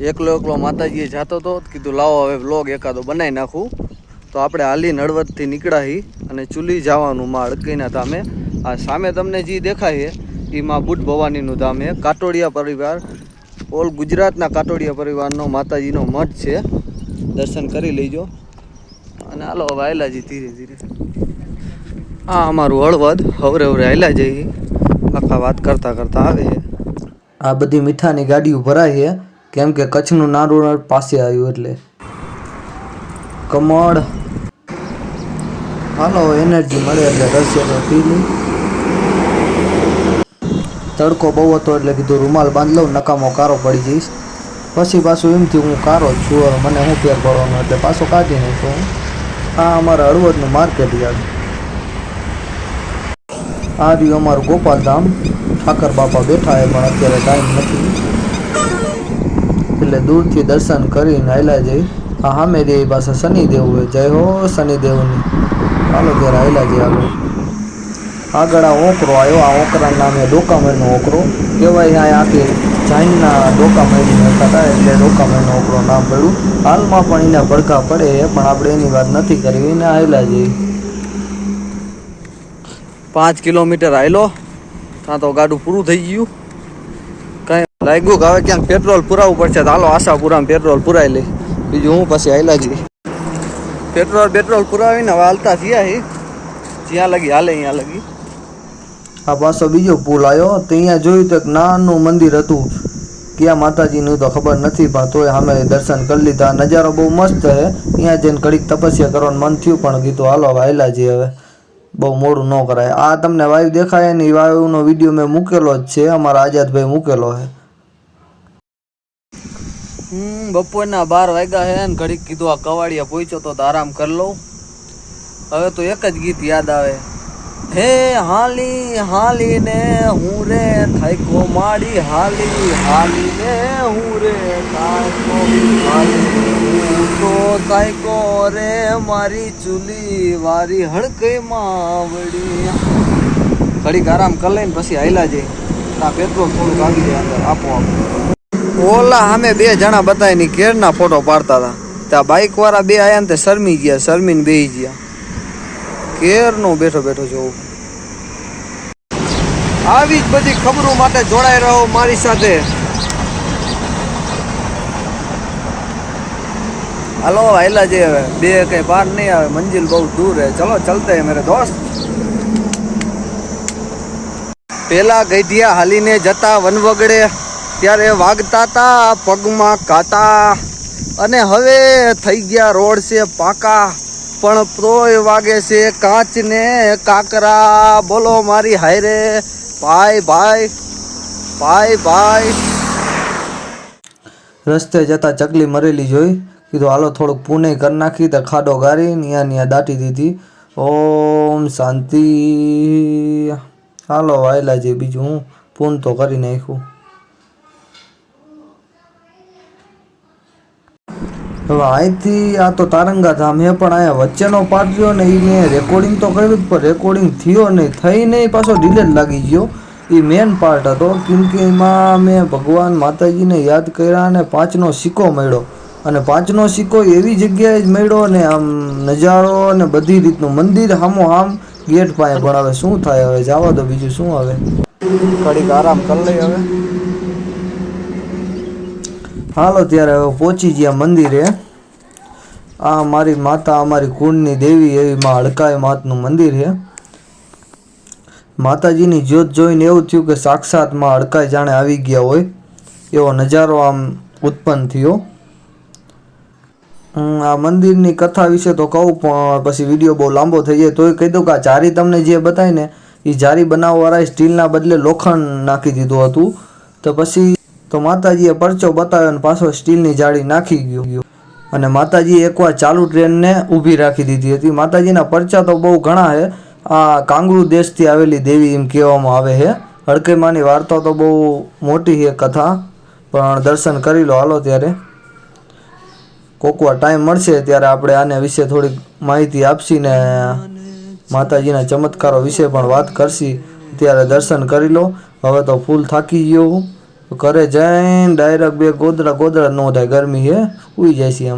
એકલો એકલો માતાજીએ જતો હતો કીધું, લાવો હવે વ્લોગ એકાદો બનાવી નાખું. તો આપણે હાલી નડવદથી નીકળ્યા અને ચૂલી જવાનું માં અડકીના ધામે. આ સામે તમને જે દેખાય એ માં બુટ ભવાનીનું ધામ કાટોડિયા પરિવાર, ઓલ ગુજરાતના કાટોડિયા પરિવારનો માતાજીનો મઠ છે. દર્શન કરી લેજો. અને હાલો, હવે આયલાજી ધીરે ધીરે. આ અમારું હળવદ, હવરે હવરે આયલા જઈએ. આખા વાત કરતાં કરતાં આવે છે. આ બધી મીઠાની ગાડીઓ ભરાય છે. કેમ કે કચ્છનું નારું પાસે આવ્યું એટલે. કમળ. હાલો એનર્જી મળે એટલે રસિયા પી લઈ તડકો બહુ હતો એટલે કીધું રૂમાલ બાંધ લઉં, નકામો કારો પડી જઈશ. પછી પાછું એમથી હું કારો જ છું મને હું ફેર પડવાનો એટલે પાછો કાઢી નાખ્યો હું. આ અમારા હળવદનું માર્કેટ યાર્ડ આ રહ્યું અમારું ગોપાલધામ. ઠાકર બાપા બેઠા એ પણ અત્યારે ટાઈમ નથી. એટલે દૂરથી દર્શન કરીને આયલા જઈ. આ સામે રે પાસે શનિદેવ હોય. જય હો શનિદેવની. હાલો ત્યારે આયલા જઈ આગળ. આગળ આ ઓકરો આવ્યો આ ઓકરા નામે ડોકામણનો ઓકરો. કહેવાય આ આખી જાઈનના ડોકામણી હતા એટલે ડોકામેરનો ઓકરો નામ પડ્યું. હાલમાં પણ એના ભડકા પડે એ પણ આપણે એની વાત નથી કરવી ને આયલા જઈ. પાંચ કિલોમીટર આવેલો ત્યાં તો ગાડું પૂરું થઈ ગયું. લાગ્યું કે હવે ક્યાંક પેટ્રોલ પુરાવવું પડશે તો હાલો આશાપુરામાં પેટ્રોલ પુરાવી લે બીજું હું પછી જઈ પેટ્રોલ પેટ્રોલ પુરાવીને હવે હાલતા થયા હી. જ્યાં લગી, હાલે અહીંયા લગી. આ પાછો બીજો પુલ આવ્યો. તો અહીંયા જોયું તો એક નાનું મંદિર હતું. ક્યાં માતાજીનું તો ખબર નથી, પણ તોય સામે દર્શન કરી લીધા. નજારો બહુ મસ્ત છે. અહીંયા જઈને કડીક તપસ્યા કરવાનું મન થયું, પણ કીધું હાલો હવે હાલ્યા હવે. બહુ મોડું ન કરાય. આ તમને વાયુ દેખાય ને એ વાયુનો વીડિયો મેં મૂકેલો જ છે. અમારા આઝાદભાઈ મૂકેલો છે. હમ, બપોરના બાર વાગ્યા હે ને ઘડીક કીધું આ કવાડિયા પહોંચ્યો તો આરામ કરી લઉં. હવે તો એક જ ગીત યાદ આવે. હે હાલી હાલી ને હું રે થાયકો માડી, હાલી હાલી ને હું રે થાયકો હાલી તો થાયકો રે, મારી ચૂલી વારી હડકે માવડી ઘડીક આરામ કરી લઈને પછી હાયલા જઈ આ પેટ્રોલ થોડુંક આવી જાય અંદર આપો આપો ઓલા સામે બે જણા બતાવીને ઘેરના ફોટો પાડતા હતા. ત્યાં બાઇક વાળા બે આયા ને તે શરમી ગયા, શરમીને બેહી ગયા. કેરનો બેઠો બેઠો જોઉં આવી જ બધી ખબરો માટે જોડાઈ રહો મારી સાથે. હાલો હાલા જે હવે. બે કઈ બાર નહીં આવે, મંજિલ બહુ દૂર હે. ચલો, ચલતે હે મેરે દોસ્ત. પેલા ગઈઢિયા હાલીને જતા વનવગડે. ત્યારે વાગતા હતા પગમાં કાતા અને હવે થઈ ગયા રોડ છે પાકા. પણ તોય વાગે છે કાચ ને કાકરા. બોલો મારી હાયરે. ભાઈ ભાઈ ભાઈ ભાઈ. રસ્તે જતા ચકલી મરેલી જોઈ. કીધું, હાલો, થોડુંક પુણે કરી નાખી. તો ખાડો ગારી, નિયા નિયા દાટી દીધી. ઓમ શાંતિ. હાલો, વાયલા જે બીજું હું પૂન તો કરી નાખ્યું. હવે અહીંથી આ તો તારંગા ધામ હે, પણ અહીંયા વચ્ચેનો પાર્ટ રહ્યો ને એ મેં રેકોર્ડિંગ તો કર્યું જ, પણ રેકોર્ડિંગ થયો નહીં. થઈ નહીં, પાછો ડિલે લાગી ગયો. એ મેઇન પાર્ટ હતો, કેમ કે એમાં મેં ભગવાન માતાજીને યાદ કર્યા અને પાંચનો સિક્કો મળ્યો. અને પાંચનો સિક્કો એવી જગ્યાએ જ મળ્યો ને આમ નજારો અને બધી રીતનું મંદિર હામો હામ ગેટ પાસે પણ હવે શું થાય હવે? જવા દો બીજું શું હવે ઘડીક આરામ કરી લઈ હવે. હાલો ત્યારે હવે પહોંચી ગયા મંદિરે. આ મારી માતા, અમારી કુળની દેવી એવી માં હડકાય માતનું મંદિર છે. માતાજીની જ્યોત જોઈને એવું થયું કે સાક્ષાતમાં હડકાય જાણે આવી ગયા હોય એવો નજારો આમ ઉત્પન્ન થયો. આ મંદિરની કથા વિશે તો કહું, પણ પછી વીડિયો બહુ લાંબો થઈ જાય તોય કહી દઉં કે આ જારી તમને જે બતાવીને એ જારી બનાવવાળાએ સ્ટીલના બદલે લોખંડ નાખી દીધું હતું. તો પછી તો માતાજીએ પરચો બતાવ્યો અને પાછો સ્ટીલની જાળી નાખી ગયો. અને માતાજીએ એકવાર ચાલુ ટ્રેનને ઊભી રાખી દીધી હતી. માતાજીના પરચા તો બહુ ઘણા છે આ કાંગરૂ દેશથી આવેલી દેવી એમ કહેવામાં આવે છે હડકેમાની વાર્તા તો બહુ મોટી છે કથા, પણ દર્શન કરી લો. હાલો ત્યારે. કોકવા ટાઈમ મળશે ત્યારે આપણે આને વિશે થોડીક માહિતી આપશી ને માતાજીના ચમત્કારો વિશે પણ વાત કરશી. ત્યારે દર્શન કરી લો. હવે તો ફૂલ થાકી ગયો હું. ઘરે જઈને ડાયરેક્ટ બે ગોદડા ગોદડા ન થાય ગરમી હે ઉઈ જાય છે